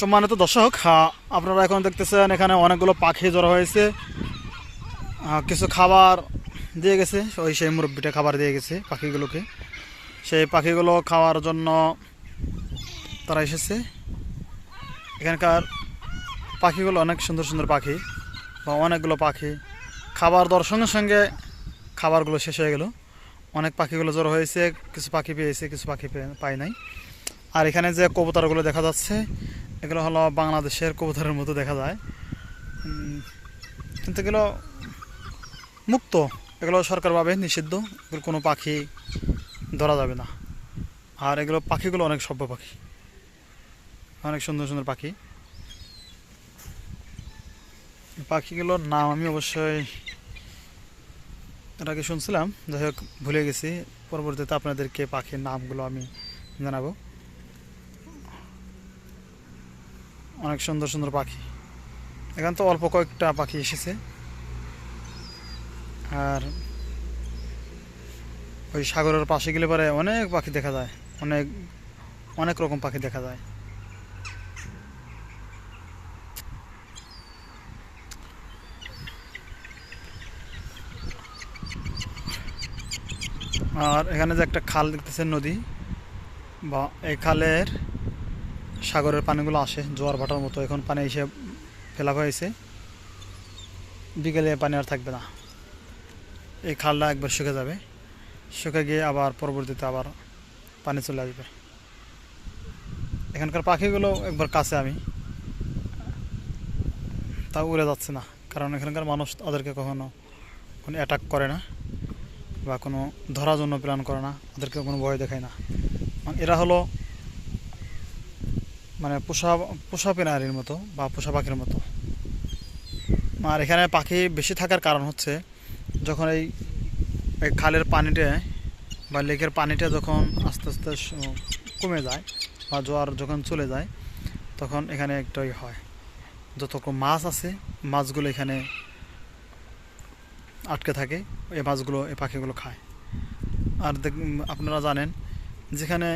সম্মানিত দর্শক আপনারা এখন দেখতেছেন এখানে অনেকগুলো পাখি জড়ো হয়েছে। কিছু খাবার দিয়ে গেছে, ওই সেই মুরব্বিটা খাবার দিয়ে গেছে পাখিগুলোকে। সেই পাখিগুলো খাওয়ার জন্য তারা এসেছে। এখানকার পাখিগুলো অনেক সুন্দর সুন্দর পাখি বা অনেকগুলো পাখি। খাবার দেওয়ার সঙ্গে সঙ্গে খাবারগুলো শেষ হয়ে গেল। অনেক পাখিগুলো জড়ো হয়েছে, কিছু পাখি পেয়েছে, কিছু পাখি পায় নাই। আর এখানে যে কবুতরগুলো দেখা যাচ্ছে এগুলো হলো বাংলাদেশের কবুতরের মতো দেখা যায়। কিন্তু এগুলো মুক্ত। এগুলো সরকারভাবে নিষিদ্ধ। এগুলো কোনো পাখি ধরা যাবে না। আর এগুলো পাখিগুলো অনেক সভ্য পাখি। অনেক সুন্দর সুন্দর পাখি। পাখিগুলোর নাম আমি অবশ্যই আগে শুনছিলাম। যাই হোক, ভুলে গেছি। পরবর্তীতে আপনাদেরকে পাখির নামগুলো আমি জানাব। অনেক সুন্দর সুন্দর পাখি। এখানে তো অল্প কয়েকটা পাখি এসেছে। আর ওই সাগরের পাশে গেলে পরে অনেক পাখি দেখা যায়। অনেক অনেক রকম পাখি দেখা যায়। আর এখানে যে একটা খাল দেখতেছেন নদী, বা এই খালের সাগরের পানিগুলো আসে, জোয়ার ভাটার মতো। এখন পানি এসে ফেলা হয়েছে বিকেলে পানি আর থাকবে না। এই খালটা একবার শুকে যাবে। শুকে গিয়ে আবার পরবর্তীতে আবার পানি চলে আসবে। এখানকার পাখিগুলো একবার কাছে আমি। তা উড়ে যাচ্ছে না। কারণ এখানকার মানুষ ওদেরকে কখনো কোনো অ্যাটাক করে না বা কোনো ধরার জন্য প্ল্যান করে না। ওদেরকে কোনো ভয় দেখায় না। মানে এরা হলো মানে পোষা পোষা পেনারির মতো বা পোষা পাখির মতো। আর এখানে পাখি বেশি থাকার কারণ হচ্ছে যখন এই খালের পানিটা বা লেকের পানিটা যখন আস্তে আস্তে কমে যায় বা জোয়ার যখন চলে যায়, তখন এখানে একটাই হয়। যত মাছ আছে, মাছগুলো এখানে আটকে থাকে, এই মাছগুলো, এই পাখিগুলো খায়। আর আপনারা জানেন যেখানে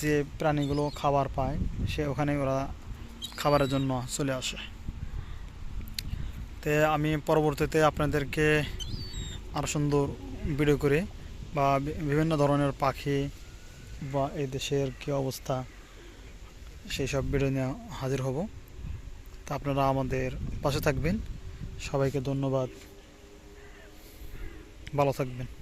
যে প্রাণীগুলো খাবার পায়, সে ওখানে ওরা খাবারের জন্য চলে আসে। তে আমি পরবর্তীতে আপনাদেরকে আরও সুন্দর ভিডিও করে বা বিভিন্ন ধরনের পাখি বা এই দেশের কী অবস্থা, সেই সব ভিডিও নিয়ে হাজির হব। তা আপনারা আমাদের পাশে থাকবেন। সবাইকে ধন্যবাদ। ভালো থাকবেন।